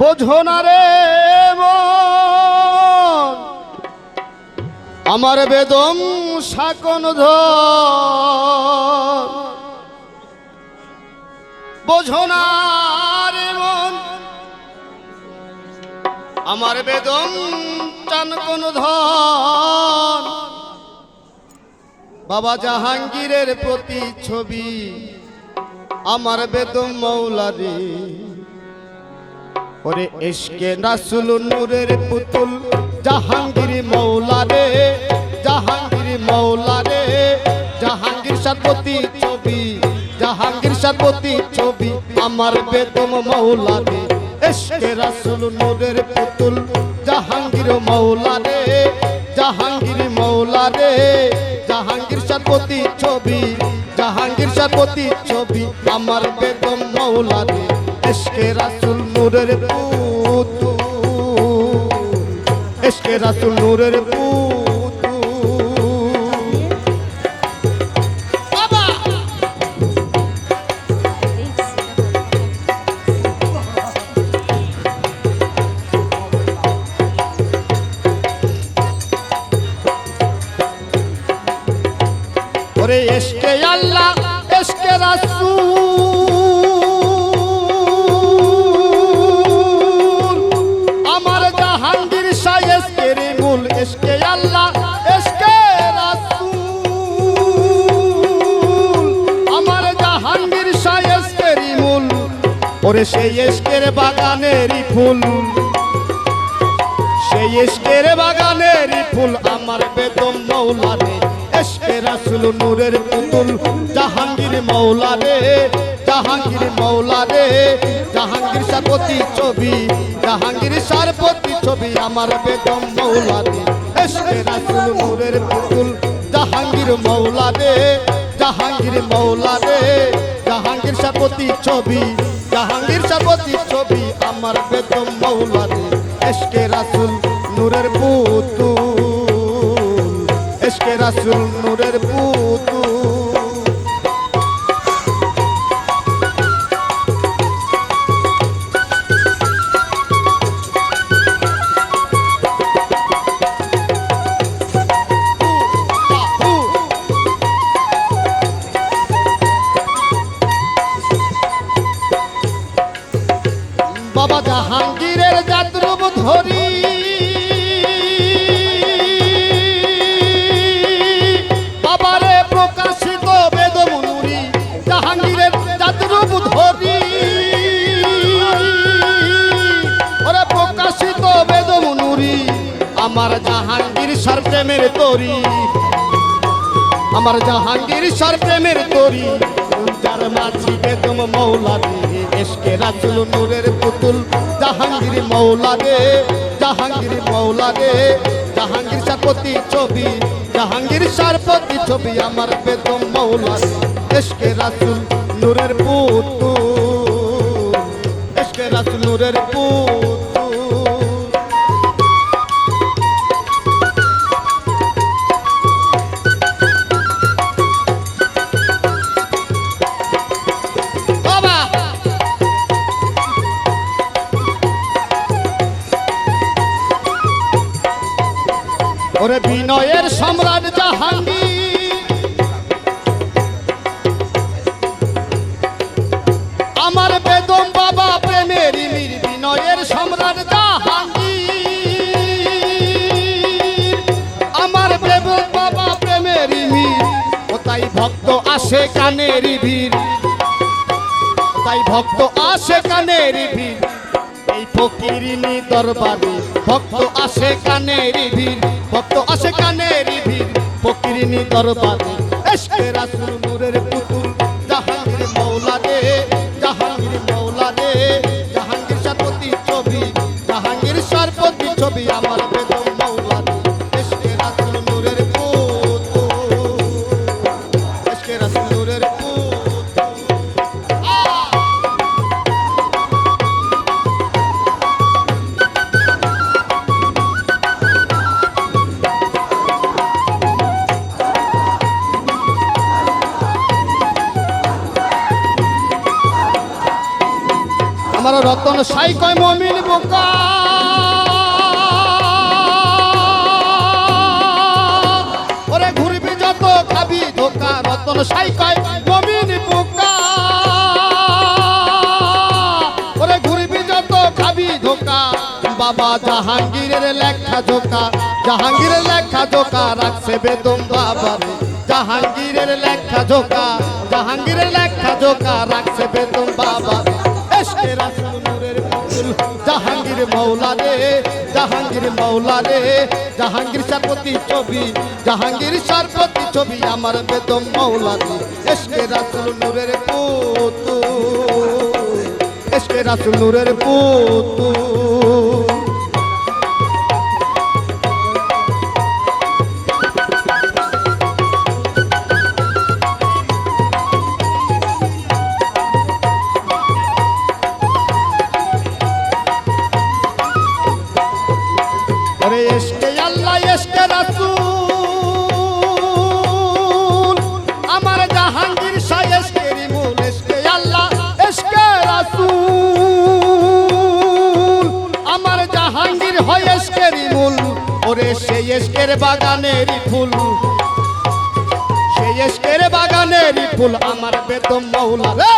বোঝো না রে আমার বেদম শাকন ধর। বোঝো না মন। আমার বেদম টান কোন ধন বাবা জাহাঙ্গীরের প্রতি ছবি আমার বেদম মৌলারি। ওরে এসকে রাসুল নূরের পুতুল, জাহাঙ্গীর মৌলারে জাহাঙ্গীর মৌলারে জাহাঙ্গীর সারপতি ছবি, জাহাঙ্গীর সারপতি ছবি আমার বেদম মৌলারে এসকে রাসুল নূরের পুতুল, জাহাঙ্গীর মৌলারে জাহাঙ্গীর মৌলারে জাহাঙ্গীর সারপতি ছবি, জাহাঙ্গীর সারপতি ছবি আমার বেদম মৌলারে এসকে রাসুল নূরের পুতুল এসকে রাসুল নূরের বাবা! ওরে এসকে আল্লাহ এসকে রাসূল। ওরে সেই এসকের বাগানেরই ফুল। সেই এসকের বাগানের ফুল আমার বেদম মৌলারে। এসকে রাসুল নূরের পুতুল, জাহাঙ্গীর মৌলারে। জাহাঙ্গীর মৌলারে, জাহাঙ্গীর সারপতি ছবি, জাহাঙ্গীর সারপতি ছবি আমার বেদম মৌলারে। এসকে রাসুল নূরের পুতুল, জাহাঙ্গীর মৌলারে। জাহাঙ্গীর মৌলারে, জাহাঙ্গীর সারপতি ছবি জাহাঙ্গীর সাবতী ছবি আমার বেদম মৌলাদে এসকে রাসুল নূরের পুতুল। এসকে রাসুল নূরের পুতুল। ধরি। বাবারে প্রকাশিত বেদমনুরি জাহাঙ্গীরের যাত্রব ধরি। ওরে প্রকাশিত বেদমনুরি আমার জাহাঙ্গীর সর প্রেমের তরি। আমার জাহাঙ্গীর সর তরি মাঝি বেদম মৌলা রে এসকে রাসুল নূরের পুতুল। জাহাঙ্গীর মৌলা রে জাহাঙ্গীর মৌলা রে জাহাঙ্গীর সারপতি ছবি, জাহাঙ্গীর সারপতি ছবি আমার বেদম মৌলা। এসকে রাসুল নূরের পুতুল এসকে রাসুল নূরের পুতুল। ওরে বিনয়ের সম্রাট জাহাঙ্গীর। আমার বেদম বাবা প্রেমের মির বিনয়ের সম্রাট জাহাঙ্গীর। আমার বেদম বাবা প্রেমের মির ও তাই ভক্ত আসে কানের ভিড়। তাই ভক্ত আসে কানের ভিড়। ফকিরিনি দরবারে, ভক্ত আসে কানে ভিড় ভক্ত আসে কানে ভিড় ফকিরিনি দরবারে। এসকে রাসুল নূরের রতন সাই কয়, মমিন বোকা! ওরে ঘুরবি যত, খাবি ধোকা। রতন সাই কয়, মমিন বোকা! ওরে ঘুরবি যত, খাবি ধোকা। বাবা জাহাঙ্গীরের লেখা জোকা, জাহাঙ্গীরের লেখা জোকা, রাখছে বেদম বাবারে। জাহাঙ্গীরের লেখা জোকা, জাহাঙ্গীরের লেখা জোকা, রাখছে বেদম বাবারে। জাহাঙ্গীর মৌলা রে জাহাঙ্গীর মৌলা রে জাহাঙ্গীর সারপতি ছবি, জাহাঙ্গীর সারপতি ছবি আমার বেদম মৌলা রে এসকে রাসুল নূরের পুতু এসকে রাসুল নূরের পুতুল। সেই এসকের বাগানের ফুল। সেই এসকের বাগানের ফুল, আমার রে।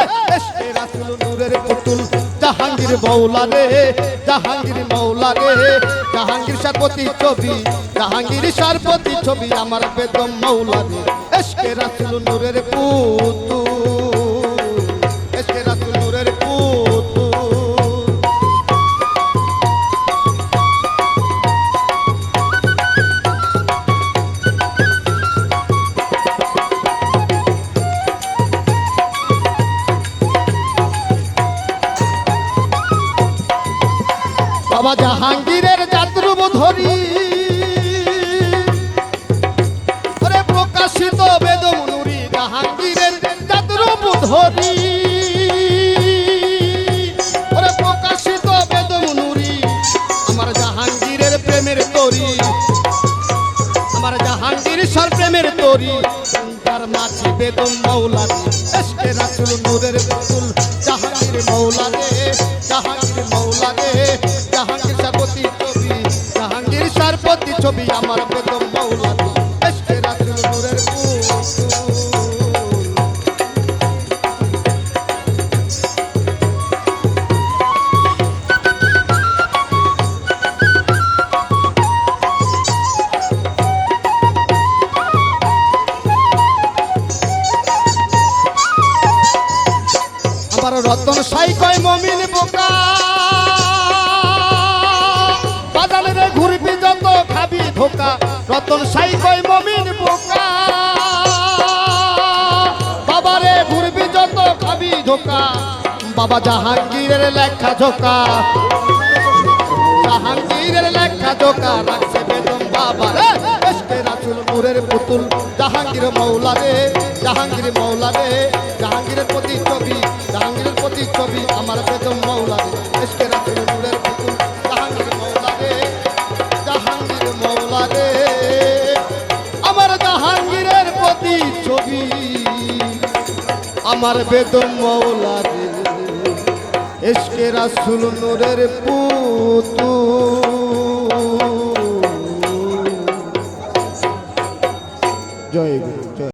নূরের পুতুল, জাহাঙ্গীর মৌলা রে। জাহাঙ্গীর মৌলা রে। জাহাঙ্গীর সারপতি ছবি, জাহাঙ্গীর সারপতি ছবি, আমার বেদম মৌলা রে। এসকে রাসূল নূরের পুতুল। বাবা জাহাঙ্গীরের যাত্রুব ধরি প্রকাশিত বেদম নুরি জাহাঙ্গীরের যাত্রুব ধরি প্রকাশিত বেদম নুরি আমার জাহাঙ্গীরের প্রেমের তরি। আমার জাহাঙ্গীর সর প্রেমের তরি। তার মাঝে বেদম মৌলা এসকে রাসুল নূরের পুতুল। জাহাঙ্গীর মৌলা রে জাহাঙ্গীর ছবি আমার বেদম রতন সাই কয় মমিন বোকা। বাবারে ঘুরবি যত খাবি ধোকা। বাবা জাহাঙ্গীরের লেখা ঝোকা। জাহাঙ্গীরের লেখা জোকা রাখছে বেদম বাবা রে। রাসুল নূরের পুতুল, জাহাঙ্গীর মৌলা রে। জাহাঙ্গীর মৌলা রে। জাহাঙ্গীরের প্রতি ছবি জাহাঙ্গীরের প্রতি ছবি আমার বেদম জাহাঙ্গীরের ছবি আমার বেদম মৌলা এসকে রাসুল নূরের পুতু। জয়